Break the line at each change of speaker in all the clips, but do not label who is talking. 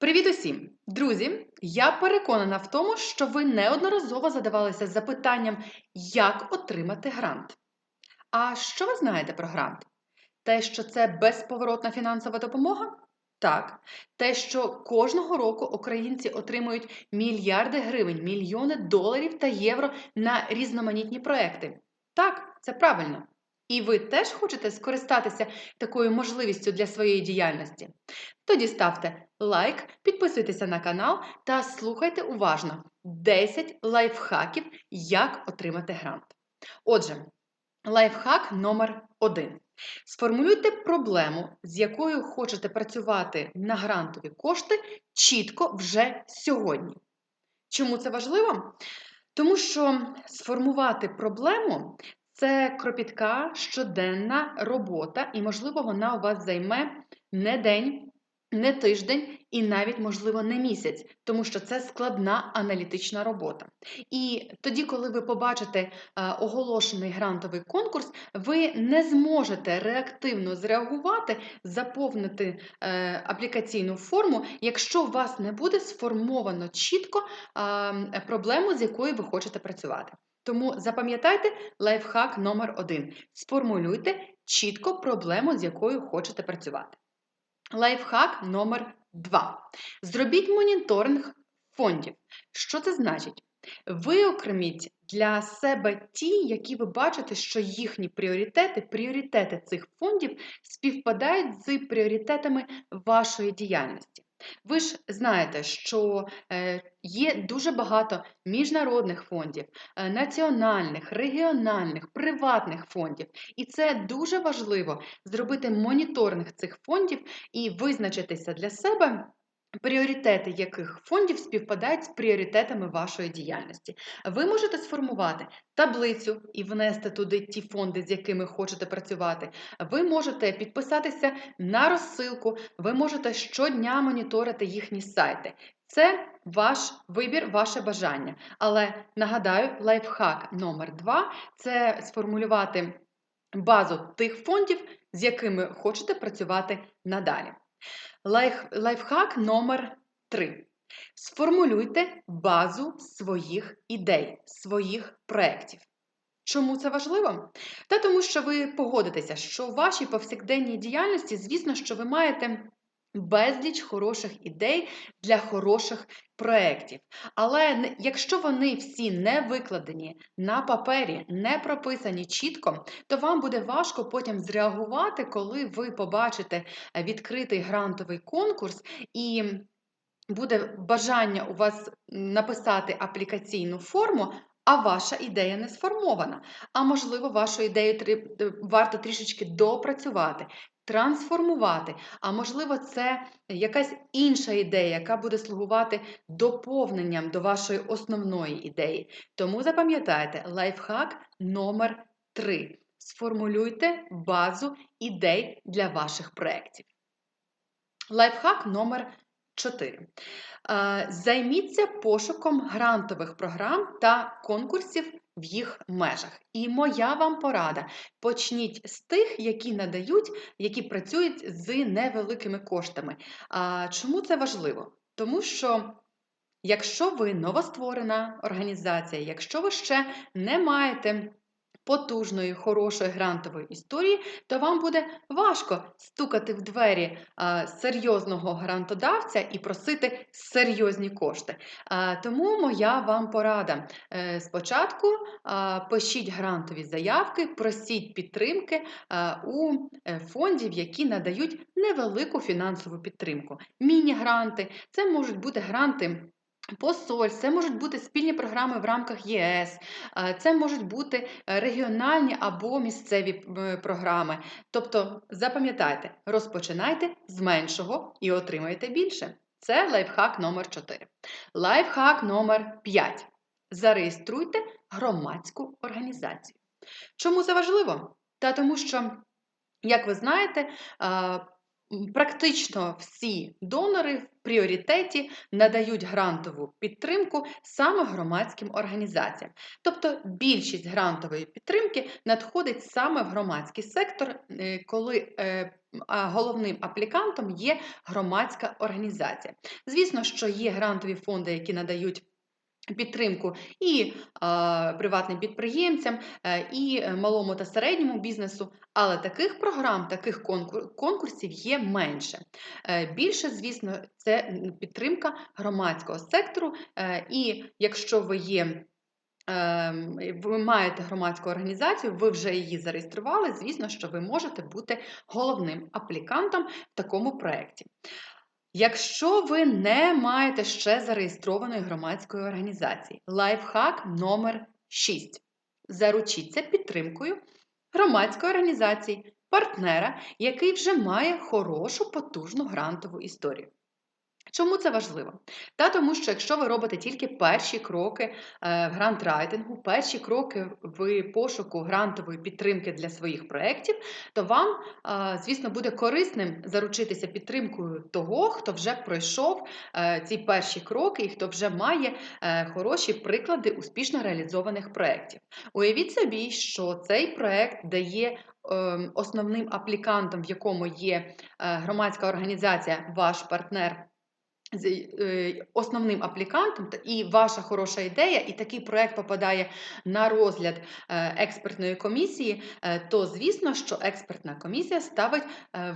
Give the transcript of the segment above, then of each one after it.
Привіт усім! Друзі! Я переконана в тому, що ви неодноразово задавалися запитанням, як отримати грант. А що ви знаєте про грант? Те, що це безповоротна фінансова допомога? Так. Те, що кожного року українці отримують мільярди гривень, мільйони доларів та євро на різноманітні проекти. Так, це правильно. І ви теж хочете скористатися такою можливістю для своєї діяльності? Тоді ставте лайк, підписуйтеся на канал та слухайте уважно 10 лайфхаків, як отримати грант. Отже, лайфхак номер 1. Сформулюйте проблему, з якою хочете працювати на грантові кошти, чітко вже сьогодні. Чому це важливо? Тому що сформувати проблему це кропітка щоденна робота, і, можливо, вона у вас займе не день, не тиждень і навіть, можливо, не місяць, тому що це складна аналітична робота. І тоді, коли ви побачите е, оголошений грантовий конкурс, ви не зможете реактивно зреагувати, заповнити е, аплікаційну форму, якщо у вас не буде сформовано чітко проблему, з якою ви хочете працювати. Тому запам'ятайте лайфхак номер один. Сформулюйте чітко проблему, з якою хочете працювати. Лайфхак номер 2. Зробіть моніторинг фондів. Що це значить? Виокреміть для себе ті, які ви бачите, що їхні пріоритети, пріоритети цих фондів співпадають з пріоритетами вашої діяльності. Ви ж знаєте, що е, є дуже багато міжнародних фондів, е, національних, регіональних, приватних фондів. І це дуже важливо зробити моніторинг цих фондів і визначитися для себе. Пріоритети яких фондів співпадають з пріоритетами вашої діяльності. Ви можете сформувати таблицю і внести туди ті фонди, з якими хочете працювати. Ви можете підписатися на розсилку, ви можете щодня моніторити їхні сайти. Це ваш вибір, ваше бажання. Але нагадаю, лайфхак номер 2 це сформулювати базу тих фондів, з якими хочете працювати надалі. Лайф, лайфхак номер 3. Сформулюйте базу своїх ідей, своїх проєктів. Чому це важливо? Та тому, що ви погодитеся, що у вашій повсякденній діяльності, звісно, що ви маєте безліч хороших ідей для хороших проєктів. Але якщо вони всі не викладені на папері, не прописані чітко, то вам буде важко потім зреагувати, коли ви побачите відкритий грантовий конкурс і. Буде бажання у вас написати аплікаційну форму, а ваша ідея не сформована. А можливо, вашу ідею варто трішечки допрацювати, трансформувати. А можливо, це якась інша ідея, яка буде слугувати доповненням до вашої основної ідеї. Тому запам'ятайте лайфхак номер 3. Сформулюйте базу ідей для ваших проєктів. Лайфхак номер 4. Займіться пошуком грантових програм та конкурсів в їх межах. І моя вам порада: почніть з тих, які надають, які працюють з невеликими коштами. А Чому це важливо? Тому що. Якщо ви новостворена організація, якщо ви ще не маєте потужної, хорошої грантової історії, то вам буде важко стукати в двері а, серйозного грантодавця і просити серйозні кошти. А, тому моя вам порада. Е, спочатку а, пишіть грантові заявки, просіть підтримки а, у е, фондів, які надають невелику фінансову підтримку. Міні-гранти, це можуть бути гранти. Посоль, це можуть бути спільні програми в рамках ЄС, це можуть бути е, регіональні або місцеві е, програми. Тобто, запам'ятайте, розпочинайте з меншого і отримаєте більше. Це лайфхак номер 4. Лайфхак номер 5. Зареєструйте громадську організацію. Чому це важливо? Та тому що, як ви знаєте, практично всі донори в пріоритеті надають грантову підтримку саме громадським організаціям. Тобто більшість грантової підтримки надходить саме в громадський сектор, е, коли е, головним аплікантом є громадська організація. Звісно, що є грантові фонди, які надають підтримку і а, приватним підприємцям, е, і малому та середньому бізнесу, але таких програм, таких конкур- конкурсів є менше. Е, Більше, звісно, це підтримка громадського сектору. е, І якщо ви є ем, ви маєте громадську організацію, ви вже її зареєстрували, звісно, що ви можете бути головним аплікантом в такому проєкті. Якщо ви не маєте ще зареєстрованої громадської організації, лайфхак номер 6. Заручіться підтримкою громадської організації, партнера, який вже має хорошу потужну грантову історію. Чому це важливо? Та тому, що якщо ви робите тільки перші кроки е, в грантрайтингу, перші кроки в пошуку грантової підтримки для своїх проєктів, то вам, е, звісно, буде корисним заручитися підтримкою того, хто вже пройшов е, ці перші кроки і хто вже має хороші приклади успішно реалізованих проєктів. Уявіть собі, що цей проєкт дає основним аплікантом, в якому є громадська організація, ваш партнер основним аплікантом, і ваша хороша ідея, і такий проект попадає на розгляд е, експертної комісії, е, то звісно, що експертна комісія ставить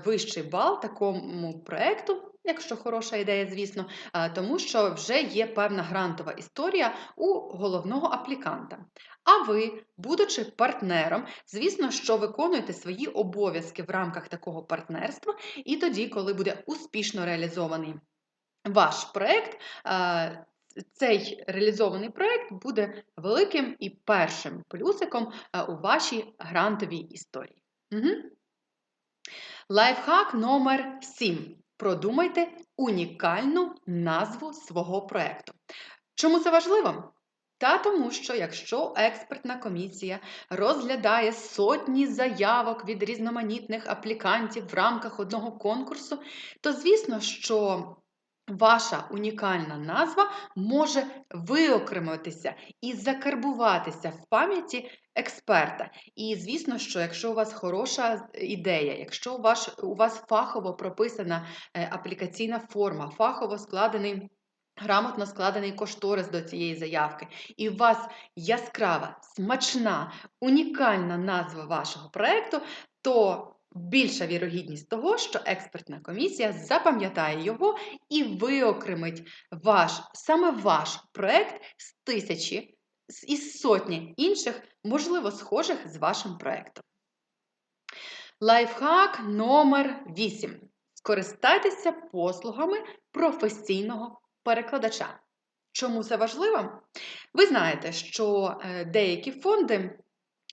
вищий бал такому проекту. Якщо хороша ідея, звісно, тому що вже є певна грантова історія у головного апліканта. А ви, будучи партнером, звісно, що виконуєте свої обов'язки в рамках такого партнерства, і тоді, коли буде успішно реалізований ваш проєкт, цей реалізований проєкт буде великим і першим плюсиком у вашій грантовій історії. Угу. Лайфхак номер 7. Продумайте унікальну назву свого проєкту. Чому це важливо? Та тому, що якщо експертна комісія розглядає сотні заявок від різноманітних аплікантів в рамках одного конкурсу, то звісно, що Ваша унікальна назва може виокремитися і закарбуватися в пам'яті експерта. І звісно, що якщо у вас хороша ідея, якщо у вас, у вас фахово прописана е, аплікаційна форма, фахово складений. Грамотно складений кошторис до цієї заявки, і у вас яскрава, смачна, унікальна назва вашого проєкту, то більша вірогідність того, що експертна комісія запам'ятає його і виокремить ваш, саме ваш проект з тисячі із сотні інших, можливо, схожих з вашим проектом. Лайфхак номер 8. Скористайтеся послугами професійного перекладача. Чому це важливо? Ви знаєте, що е, деякі фонди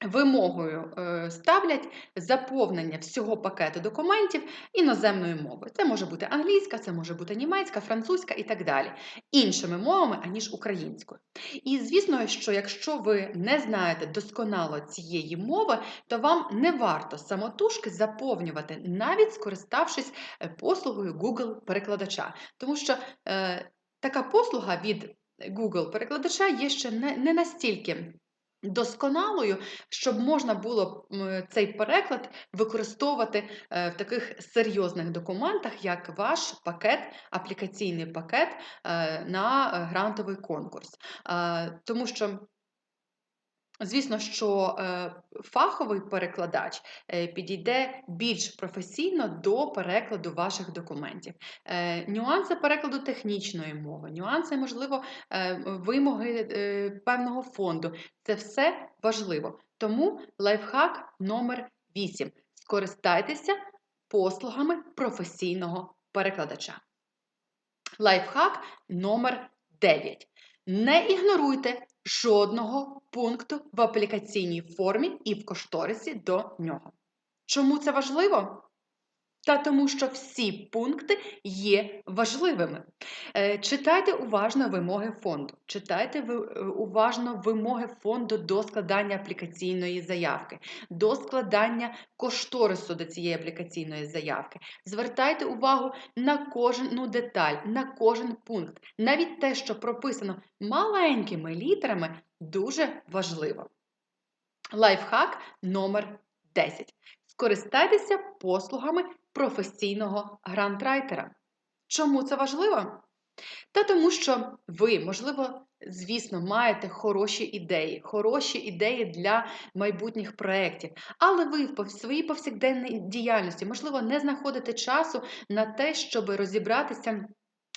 Вимогою е, ставлять заповнення всього пакету документів іноземною мовою. Це може бути англійська, це може бути німецька, французька і так далі, іншими мовами, аніж українською. І звісно, що якщо ви не знаєте досконало цієї мови, то вам не варто самотужки заповнювати, навіть скориставшись е, послугою Google-перекладача. Тому що е, така послуга від Google-перекладача є ще не, не настільки досконалою, щоб можна було цей переклад використовувати е, в таких серйозних документах, як ваш пакет, аплікаційний пакет е, на грантовий конкурс. Тому що Звісно, що е, фаховий перекладач е, підійде більш професійно до перекладу ваших документів. Е, нюанси перекладу технічної мови, нюанси, можливо, вимоги певного фонду це все важливо. Тому лайфхак номер 8. Скористайтеся послугами професійного перекладача. Лайфхак номер 9. Не ігноруйте жодного пункту в аплікаційній формі і в кошторисі до нього. Чому це важливо? Та тому, що всі пункти є важливими. Е, Читайте уважно вимоги фонду. Читайте е, уважно вимоги фонду до складання аплікаційної заявки, до складання кошторису до цієї аплікаційної заявки. Звертайте увагу на кожну деталь, на кожен пункт. Навіть те, що прописано маленькими літерами, дуже важливо. Лайфхак номер 10. Скористайтеся послугами професійного грантрайтера. Чому це важливо? Та тому, що ви, можливо, звісно, маєте хороші ідеї, хороші ідеї для майбутніх проєктів, але ви в своїй повсякденній діяльності, можливо, не знаходите часу на те, щоб розібратися.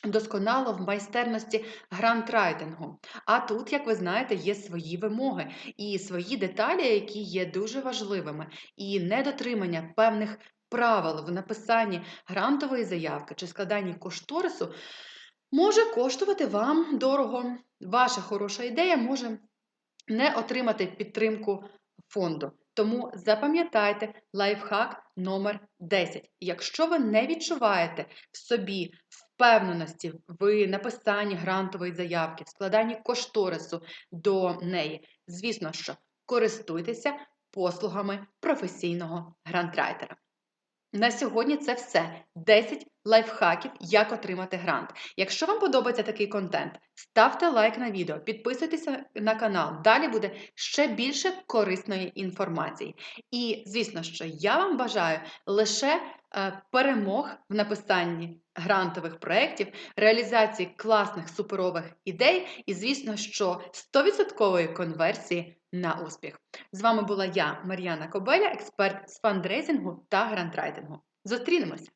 Досконало в майстерності грантрайтингу. А тут, як ви знаєте, є свої вимоги і свої деталі, які є дуже важливими, і недотримання певних правил в написанні грантової заявки чи складанні кошторису може коштувати вам дорого. Ваша хороша ідея може не отримати підтримку фонду. Тому запам'ятайте лайфхак номер 10. Якщо ви не відчуваєте в собі впевненості в написанні грантової заявки, в складанні кошторису до неї, звісно, що користуйтеся послугами професійного грантрайтера. На сьогодні це все. 10 лайфхаків, як отримати грант. Якщо вам подобається такий контент, ставте лайк на відео, підписуйтеся на канал. Далі буде ще більше корисної інформації. І, звісно, що я вам бажаю лише е, перемог в написанні грантових проєктів, реалізації класних суперових ідей і, звісно, що 100% конверсії на успіх. З вами була я, Мар'яна Кобеля, експерт з фандрейзингу та грантрайтингу. Зустрінемось!